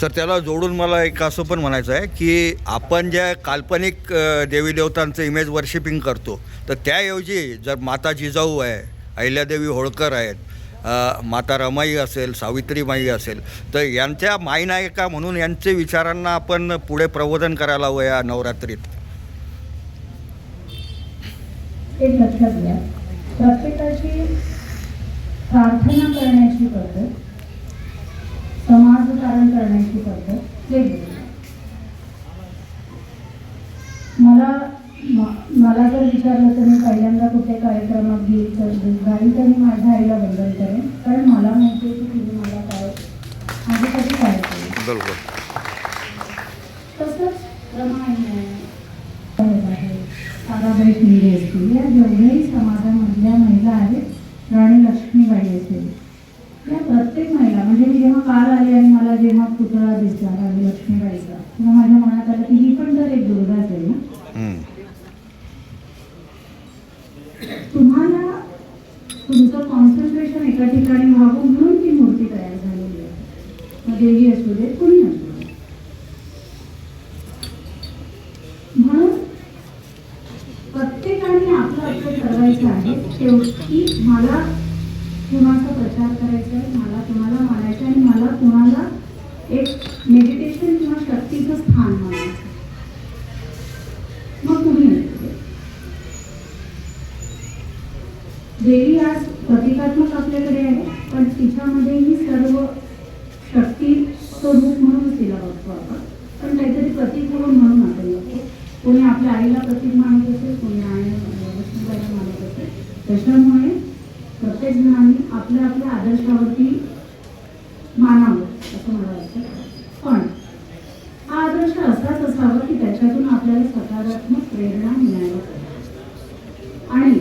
Sir त्याला जोडून मला एक असं पण म्हणायचं आहे की आपण ज्या काल्पनिक देवी देवतांचं इमेज वर्शिपिंग करतो तर त्याऐवजी जर माता जिजाऊ आहे अहिल्यादेवी होळकर आहेत माता रमाई असेल सावित्रीमाई असेल तर यांच्या मायनायिका म्हणून यांचे विचारांना आपण पुढे प्रबोधन करायला हवं या नवरात्रीत. एक लक्षात घ्या. प्रत्येकाची प्रार्थना करण्याची पद्धत करण्याची पद्धत आहे. मला मला जर विचारलं तर मी पहिल्यांदा कुठे कार्यक्रमात घेईल तर गाडी तर मी माझ्या आईला बंधन करेन. कारण मला माहिती आहे की तिने मला काय माझ्यासाठी काय बरोबर. तसंच रमाई आहे शिंदे असतील या जेवढ्याही समाजामधल्या महिला आहेत राणी लक्ष्मीबाई असेल या प्रत्येक महिला जेव्हा काल आले आणि मला जेव्हा पुतळा दिसला राणी लक्ष्मीबाईचा तेव्हा माझ्या मनात आलं की ही पण तर एक दुर्गाच आहे ना. तुम्हाला तुमचं कॉन्सन्ट्रेशन एका ठिकाणी व्हावं म्हणून ती मूर्ती तयार झालेली आहे. मग देवी असू दे कुणी असू दे. म्हणून प्रत्येकाने आपलं आपलं ठरवायचं आहे शेवटी मला कुणाचा प्रचार करायचा आहे मला कुणाला मानायचं आहे आणि मला कोणाला एक मेडिटेशन किंवा शक्तीचं स्थान मानायचं मग तुम्ही देवी आज प्रतिकात्मक आपल्याकडे आहे पण तिच्यामध्येही सर्व शक्ती स्वरूप म्हणून तिला बघतो आपण. पण काहीतरी प्रतीक म्हणून म्हणून आपण बघतो. कोणी आपल्या आईला प्रतीक मानत असेल कोणी आईला लक्ष्मीबाईला मानत असेल. त्याच्यामुळे प्रत्येक जणांनी आपल्या आपल्या आदर्शावरती मानावं असं मला वाटतं. पण हा आदर्श असाच असावा की त्याच्यातून आपल्याला सकारात्मक प्रेरणा मिळायला पाहिजे आणि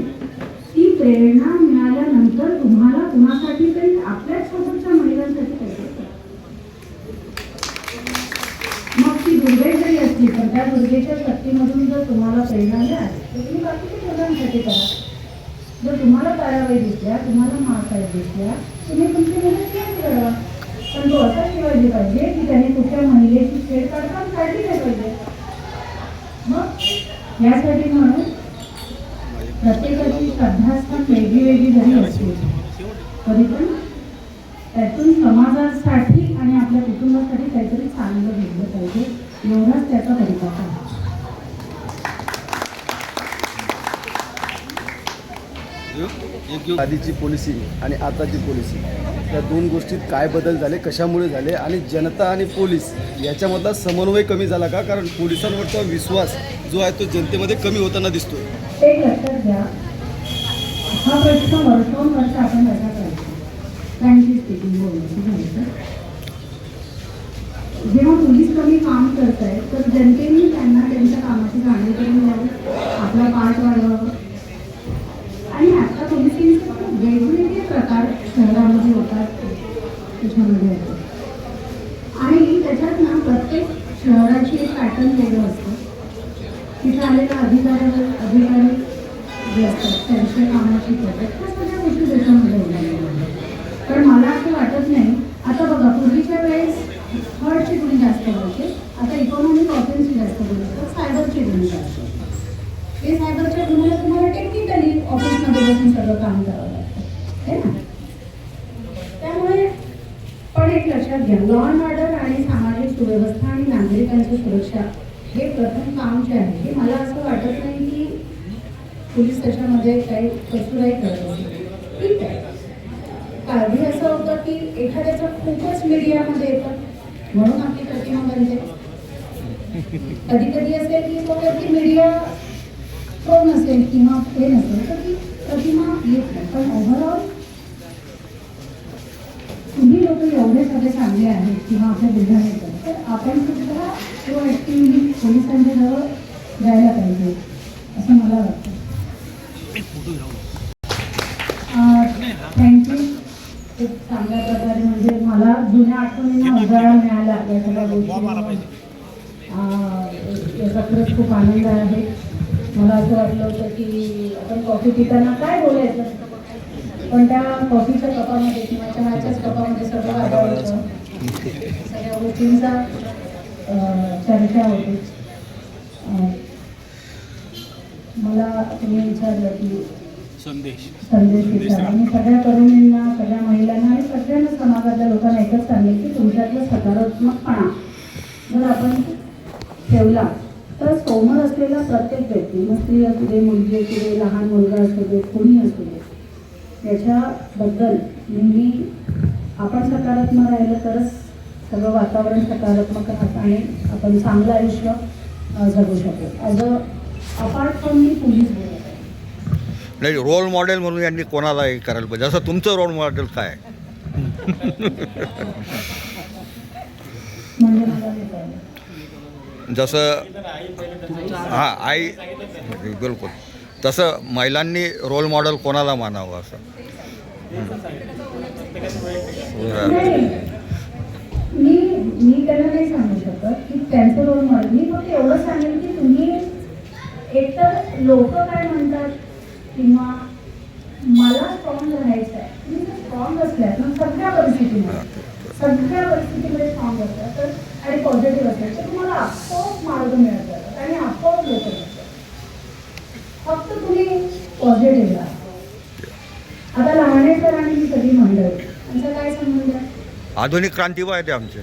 ती प्रेरणा मिळाल्यानंतर तुम्हाला कुणासाठी तरी आपल्याच सोबतच्या महिलांसाठी काहीतरी मग ती दुर्गे जरी असली पण त्या दुर्गेच्या शक्तीमधून जर तुम्हाला प्रेरणा मिळाली तर तुम्ही बाकीच्या मुलांसाठी करा. जर तुम्हाला ताराबाई दिसल्या तुम्हाला महासाहेब दिसल्या तुम्ही तुमची मुलं चेंज करा पण तो असा पाहिजे की त्याने कुठल्या महिलेची छेडछाड पण काढली नाही पाहिजे. मग यासाठी म्हणून प्रत्येकाची श्रद्धास्थान वेगळी वेगळी झाली असते. तरी पण त्यातून समाजासाठी आणि आपल्या कुटुंबासाठी काहीतरी चांगलं घेतलं पाहिजे एवढाच त्याचा परिपाक आहे. आधीची पॉलिसी आणि आताची पॉलिसी या दोन गोष्टीत काय बदल झाले कशामुळे झाले आणि जनता आणि पोलीस याच्यामधला समन्वय कमी झाला का? कारण पोलिसांवरचा विश्वास जो आहे तो जनतेमध्ये कमी होताना दिसतोय. जेव्हा पोलीस कमी काम करत आहेत तर जनतेने त्यांना त्यांच्या कामाची जाणीव करून द्यावी आपला पाठ वाढवावा आणि आता थोडीशी वेगवेगळे प्रकार शहरामध्ये होतात त्याच्यामध्ये होतात आणि त्याच्यात ना प्रत्येक शहराची एक पॅटर्न वेगळं असतं. तिथे आलेल्या अधिकाऱ्यावर अधिकारी जे असतात त्यांच्या कामाची पद्धत त्या सगळ्या गोष्टी त्याच्यामध्ये उलगडलेल्या आहेत. पण मला असं वाटत नाही आता बघा पूर्वीच्या वेळेस थर्डची गुन्हे जास्त व्हायचे आता इकॉनॉमिक ऑफेन्सची जास्त गुन्हे असतात सायबरचे गुन्हे जास्त होतात. हे सायबरच्या गुन्ह्याला तुम्हाला टेक्निकली सर्व काम करावं लागतं. है ना? त्यामुळे पण एक लक्षात घ्या लॉ अँड ऑर्डर आणि सामाजिक सुव्यवस्था आणि नागरिकांची सुरक्षा हे प्रथम काम जे आहे हे मला असं वाटत नाही की पोलीस त्याच्यामध्ये काही कसुराही करत असेल ठीक आहे. आधी असं होतं की एखाद्याचं खूपच मीडियामध्ये येतं. म्हणून आपली प्रतिमा बनते. कधी कधी असेल की तो व्यक्ती मीडिया प्रो नसेल किंवा हे नसेल तर ती प्रतिमा येत नाही पण ओव्हरऑल तुम्ही लोक एवढे सगळे चांगले आहेत किंवा आपल्या बुलढाण्यात तर आपण सुद्धा तो ॲक्टिव्हली पोलिसांच्या जवळ जायला पाहिजे असं मला वाटतं. थँक्यू खूप चांगल्या प्रकारे म्हणजे मला जुन्या आठवणींना उजाळा मिळाला या सगळ्या गोष्टी याचा खरंच खूप आनंद आहे. मला असं वाटलं होतं की आपण कॉफी पिताना काय बोलायचं? पण त्या कॉफीच्या कपामध्ये किंवा चहाच्याच कपामध्ये सगळं होतं सगळ्या गोष्टींचा चर्चा होती. मला तुम्ही विचारलं की संदेश. संदेश मी सगळ्या तरुणींना सगळ्या महिलांना आणि सगळ्यांना समाजातल्या लोकांना एकच सांगेल की तुमच्यातला सकारात्मकपणा जर आपण ठेवला तर सोमर असलेला प्रत्येक व्यक्ती मग स्त्री असू दे मुलगी असू दे लहान मुलगा असू दे कोणी असू दे त्याच्याबद्दल नेहमी आपण सकारात्मक राहिलं तरच सगळं वातावरण सकारात्मक राहतं आणि आपण चांगलं आयुष्य जगू शकू ॲज अ अपार्ट फ्रॉम मी पोलीस नाही. रोल मॉडेल म्हणून यांनी कोणाला हे करायला पाहिजे? असं तुमचं रोल मॉडेल काय? म्हणजे जसं हां आई बिलकुल. तसं महिलांनी रोल मॉडेल कोणाला मानावं असं? मी मी त्यांना नाही सांगू शकत की त्यांचं रोल मॉडेल मी फक्त एवढं सांगेन की तुम्ही एकतर लोक काय म्हणतात किंवा मला स्ट्रॉंग राहायचं आहे. तुम्ही स्ट्रॉंग असल्यात ना सगळ्या परिस्थितीमध्ये. सगळ्या परिस्थितीमध्ये स्ट्रॉंग असतात तर पॉझिटिव्ह असतात तर तुम्हाला आपोआप मार्ग मिळत. जातात आणि आपोआप लोक फक्त तुम्ही पॉझिटिव्ह राहा आता लहानेकर आणि ही सगळी मंडळी यांचा काय संबंध? आहे आधुनिक क्रांतीबा आहे ते आमचे.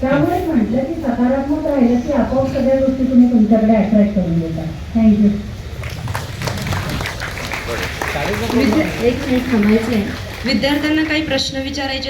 त्यामुळे म्हटलं की सकारात्मक राहिलं की आपोआप सगळ्या गोष्टी तुम्ही तुमच्याकडे अट्रॅक्ट करून देता. थँक्यू एक मिनिट थांबायचं आहे विद्यार्थ्यांना काही प्रश्न विचारायचे